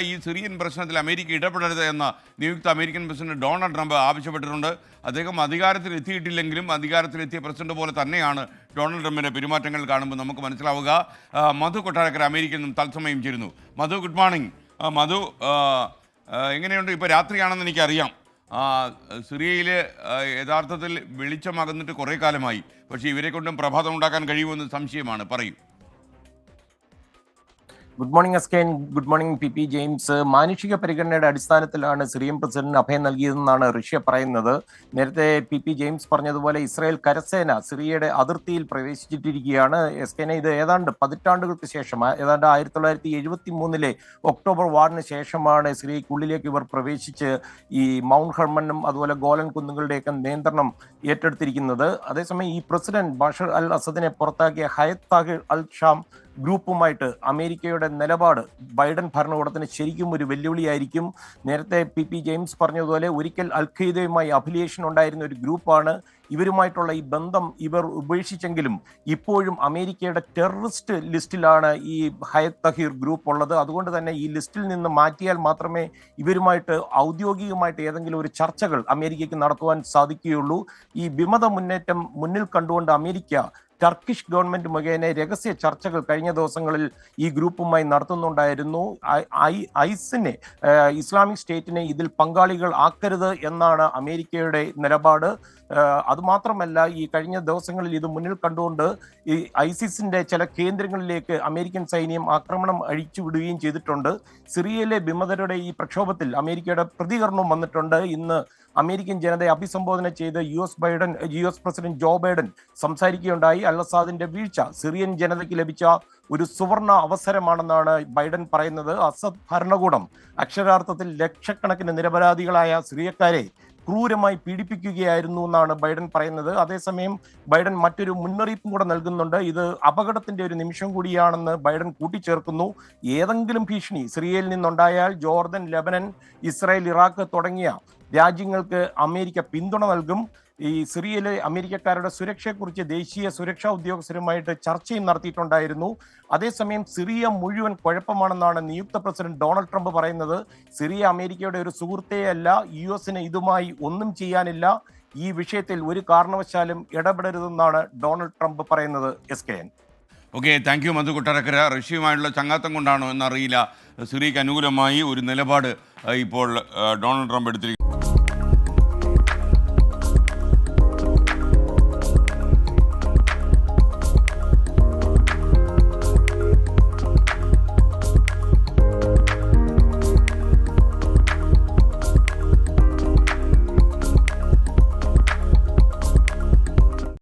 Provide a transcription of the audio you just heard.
ഈ സിറിയൻ പ്രശ്നത്തിൽ അമേരിക്ക ഇടപെടരുത് എന്ന് നിയുക്ത അമേരിക്കൻ പ്രസിഡന്റ് ഡൊണാൾഡ് ട്രംപ് ആവശ്യപ്പെട്ടിട്ടുണ്ട്. അദ്ദേഹം അധികാരത്തിൽ എത്തിയിട്ടില്ലെങ്കിലും അധികാരത്തിലെത്തിയ പ്രസിഡന്റ് പോലെ തന്നെയാണ് ഡൊണാൾഡ് ട്രംപിന്റെ പെരുമാറ്റങ്ങൾ കാണുമ്പോൾ നമുക്ക് മനസ്സിലാവുക. മധു കൊട്ടാരക്കര അമേരിക്കയിൽ നിന്നും തത്സമയം ചേരുന്നു. മധു ഗുഡ് മോർണിംഗ് മധു എങ്ങനെയുണ്ട്? ഇപ്പോൾ രാത്രിയാണെന്ന് എനിക്കറിയാം. സിറിയയിൽ യഥാർത്ഥത്തിൽ വെളിച്ചമകന്നിട്ട് കുറേ കാലമായി. പക്ഷേ ഇവരെ കൊണ്ടും പ്രഭാതം ഉണ്ടാക്കാൻ കഴിയുമെന്ന് സംശയമാണ്. പറയൂ. Good morning അസ്കേൻ good morning P P James മാനുഷിക പരിഗണനയുടെ അടിസ്ഥാനത്തിലാണ് സിറിയൻ പ്രസിഡന്റിന് അഭയം നൽകിയതെന്നാണ് റഷ്യ പറയുന്നത്. നേരത്തെ പി പി ജെയിംസ് പറഞ്ഞതുപോലെ ഇസ്രായേൽ കരസേന സിറിയയുടെ അതിർത്തിയിൽ പ്രവേശിച്ചിട്ടിരിക്കുകയാണ്. എസ്കേനെ ഇത് ഏതാണ്ട് പതിറ്റാണ്ടുകൾക്ക് ശേഷം ഏതാണ്ട് ആയിരത്തി തൊള്ളായിരത്തി എഴുപത്തി മൂന്നിലെ ഒക്ടോബർ വാറിന് ശേഷമാണ് സിറിയക്കുള്ളിലേക്ക് ഇവർ പ്രവേശിച്ച് ഈ മൗണ്ട് ഹർമനും അതുപോലെ ഗോലൻ കുന്നുകളുടെയൊക്കെ നിയന്ത്രണം ഏറ്റെടുത്തിരിക്കുന്നത്. അതേസമയം ഈ പ്രസിഡന്റ് ബഷർ അൽ അസദിനെ പുറത്താക്കിയ ഹയത്ത് താഹിർ അൽ ഷാം ഗ്രൂപ്പുമായിട്ട് അമേരിക്കയുടെ നിലപാട് ബൈഡൻ ഭരണകൂടത്തിന് ശരിക്കും ഒരു വെല്ലുവിളിയായിരിക്കും. നേരത്തെ പി പി ജെയിംസ് പറഞ്ഞതുപോലെ ഒരിക്കൽ അൽ ഖയ്ദയുമായി അഫിലിയേഷൻ ഉണ്ടായിരുന്ന ഒരു ഗ്രൂപ്പാണ്. ഇവരുമായിട്ടുള്ള ഈ ബന്ധം ഇവർ ഉപേക്ഷിച്ചെങ്കിലും ഇപ്പോഴും അമേരിക്കയുടെ ടെററിസ്റ്റ് ലിസ്റ്റിലാണ് ഈ ഹയത് തഹീർ ഗ്രൂപ്പ് ഉള്ളത്. അതുകൊണ്ട് തന്നെ ഈ ലിസ്റ്റിൽ നിന്ന് മാറ്റിയാൽ മാത്രമേ ഇവരുമായിട്ട് ഔദ്യോഗികമായിട്ട് ഏതെങ്കിലും ഒരു ചർച്ചകൾ അമേരിക്കയ്ക്ക് നടത്തുവാൻ സാധിക്കുകയുള്ളൂ. ഈ വിമത മുന്നേറ്റം മുന്നിൽ കണ്ടുകൊണ്ട് അമേരിക്ക ടർക്കിഷ് ഗവൺമെന്റ് മുഖേന രഹസ്യ ചർച്ചകൾ കഴിഞ്ഞ ദിവസങ്ങളിൽ ഈ ഗ്രൂപ്പുമായി നടത്തുന്നുണ്ടായിരുന്നു. ഐസിനെ ഇസ്ലാമിക് സ്റ്റേറ്റിനെ ഇതിൽ പങ്കാളികൾ ആക്കരുത് എന്നാണ് അമേരിക്കയുടെ നിലപാട്. അതുമാത്രമല്ല ഈ കഴിഞ്ഞ ദിവസങ്ങളിൽ ഇത് മുന്നിൽ കണ്ടുകൊണ്ട് ഈ ഐസിസിന്റെ ചില കേന്ദ്രങ്ങളിലേക്ക് അമേരിക്കൻ സൈന്യം ആക്രമണം അഴിച്ചു വിടുകയും ചെയ്തിട്ടുണ്ട്. സിറിയയിലെ വിമതരുടെ ഈ പ്രക്ഷോഭത്തിൽ അമേരിക്കയുടെ പ്രതികരണവും വന്നിട്ടുണ്ട്. ഇന്ന് അമേരിക്കൻ ജനതയെ അഭിസംബോധന ചെയ്ത് U S Biden U S president Joe Biden സംസാരിക്കുകയുണ്ടായി. അൽ അസാദിന്റെ വീഴ്ച സിറിയൻ ജനതയ്ക്ക് ലഭിച്ച ഒരു സുവർണ അവസരമാണെന്നാണ് ബൈഡൻ പറയുന്നത്. അസദ് ഭരണകൂടം അക്ഷരാർത്ഥത്തിൽ ലക്ഷക്കണക്കിന് നിരപരാധികളായ സിറിയക്കാരെ ക്രൂരമായി പീഡിപ്പിക്കുകയായിരുന്നു എന്നാണ് ബൈഡൻ പറയുന്നത്. അതേസമയം ബൈഡൻ മറ്റൊരു മുന്നറിയിപ്പും കൂടെ നൽകുന്നുണ്ട്. ഇത് അപകടത്തിന്റെ ഒരു നിമിഷം കൂടിയാണെന്ന് ബൈഡൻ കൂട്ടിച്ചേർക്കുന്നു. ഏതെങ്കിലും ഭീഷണി സിറിയയിൽ നിന്നുണ്ടായാൽ ജോർദൻ ലെബനൻ ഇസ്രായേൽ ഇറാഖ് തുടങ്ങിയ രാജ്യങ്ങൾക്ക് അമേരിക്ക പിന്തുണ നൽകും. ഈ സിറിയയിലെ അമേരിക്കക്കാരുടെ സുരക്ഷയെക്കുറിച്ച് ദേശീയ സുരക്ഷാ ഉദ്യോഗസ്ഥരുമായിട്ട് ചർച്ചയും നടത്തിയിട്ടുണ്ടായിരുന്നു. അതേസമയം സിറിയ മുഴുവൻ കുഴപ്പമാണെന്നാണ് നിയുക്ത പ്രസിഡന്റ് ഡൊണാൾഡ് ട്രംപ് പറയുന്നത്. സിറിയ അമേരിക്കയുടെ ഒരു സുഹൃത്തെയല്ല യു എസിന് ഇതുമായി ഒന്നും ചെയ്യാനില്ല. ഈ വിഷയത്തിൽ ഒരു കാരണവശാലും ഇടപെടരുതെന്നാണ് ഡൊണാൾഡ് ട്രംപ് പറയുന്നത്. S K N. Okay thank you Madhu Kottarakkara. റഷ്യയുമായുള്ള ചങ്ങാത്തം കൊണ്ടാണോ എന്നറിയില്ല. സിറിയക്ക് അനുകൂലമായി ഒരു നിലപാട് ഇപ്പോൾ ഡൊണാൾഡ് ട്രംപ് എടുത്തിരിക്കുന്നത്